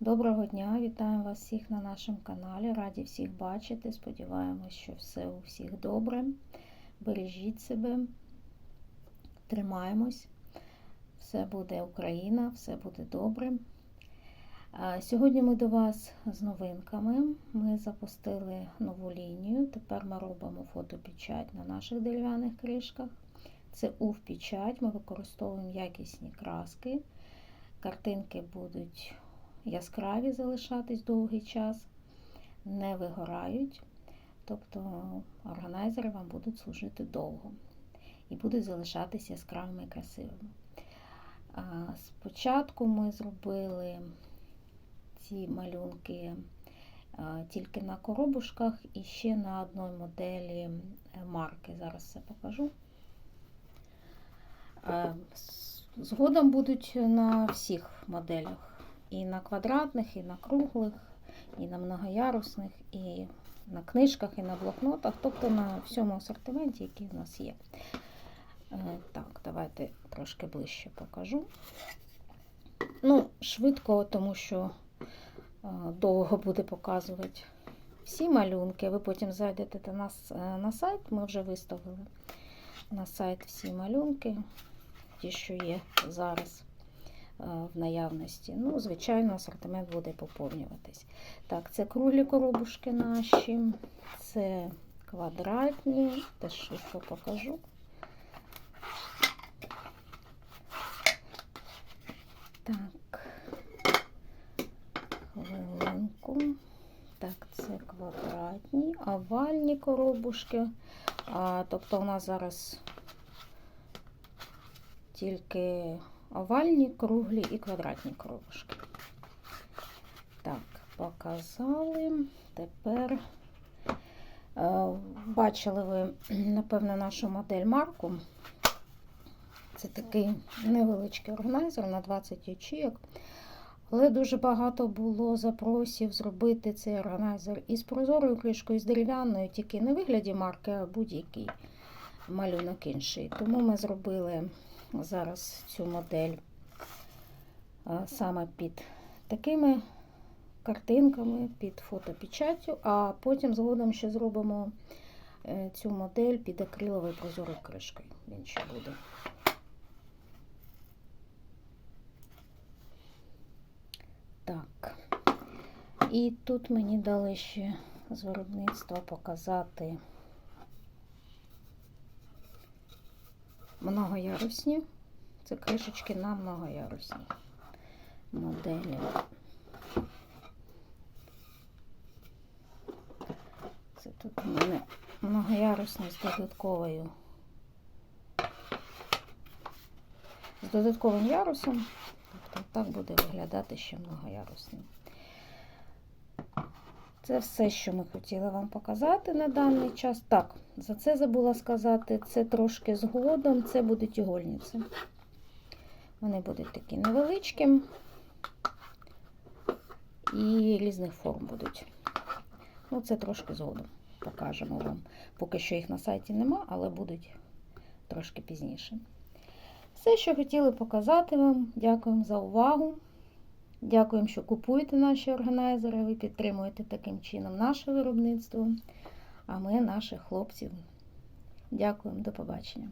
Доброго дня, вітаємо вас всіх на нашому каналі. Раді всіх бачити. Сподіваємось, що все у всіх добре. Бережіть себе, тримаємось. Все буде Україна, все буде добре. Сьогодні ми до вас з новинками. Ми запустили нову лінію. Тепер ми робимо фотопечать на наших дерев'яних кришках. Це УВ-печать. Ми використовуємо якісні краски. Картинки будуть яскраві залишатись довгий час, не вигорають. Тобто органайзери вам будуть служити довго і будуть залишатись яскравими і красивими. Спочатку ми зробили ці малюнки тільки на коробушках і ще на одній моделі е, марки. Зараз все покажу. Згодом будуть на всіх моделях. І на квадратних, і на круглих, і на многоярусних, і на книжках, і на блокнотах, тобто на всьому асортименті, який в нас є. Е, Так, давайте трошки ближче покажу. Ну, швидко, тому що е, довго буде показувати всі малюнки. Ви потім зайдете до нас е, на сайт, ми вже виставили на сайт всі малюнки, ті, що є зараз в наявності. Ну, звичайно, асортимент буде поповнюватись. Так, це круглі коробушки наші, це квадратні, теж швидко покажу. Так, хвилинку. Так, це квадратні, овальні коробушки. А, Тобто у нас зараз тільки овальні, круглі і квадратні коробушки. Так, показали. Тепер е, бачили ви, напевно, нашу модель марку. Це такий невеличкий органайзер на 20 ячійок. Але дуже багато було запросів зробити цей органайзер із прозорою кришкою, з дерев'яною, тільки не вигляді марки, а будь-який малюнок інший. Тому ми зробили зараз цю модель саме під такими картинками, під фотопечаттю, а потім згодом ще зробимо е, цю модель під акриловою прозорою кришкою. Він ще буде. Так. І тут мені дали ще з виробництва показати многоярусні. Це кришечки на многоярусні моделі. Це тут у мене многоярусні з додатковою. З додатковим ярусом, тобто так буде виглядати ще многоярусний. Це все, що ми хотіли вам показати на даний час. Так, за це забула сказати, це трошки згодом, це будуть ігольниці. Вони будуть такі невеличкі і різних форм будуть. Ну, це трошки згодом покажемо вам. Поки що їх на сайті нема, але будуть трошки пізніше. Все, що хотіли показати вам. Дякуємо за увагу. Дякуємо, що купуєте наші органайзери, ви підтримуєте таким чином наше виробництво, а ми наших хлопців. Дякуємо, до побачення.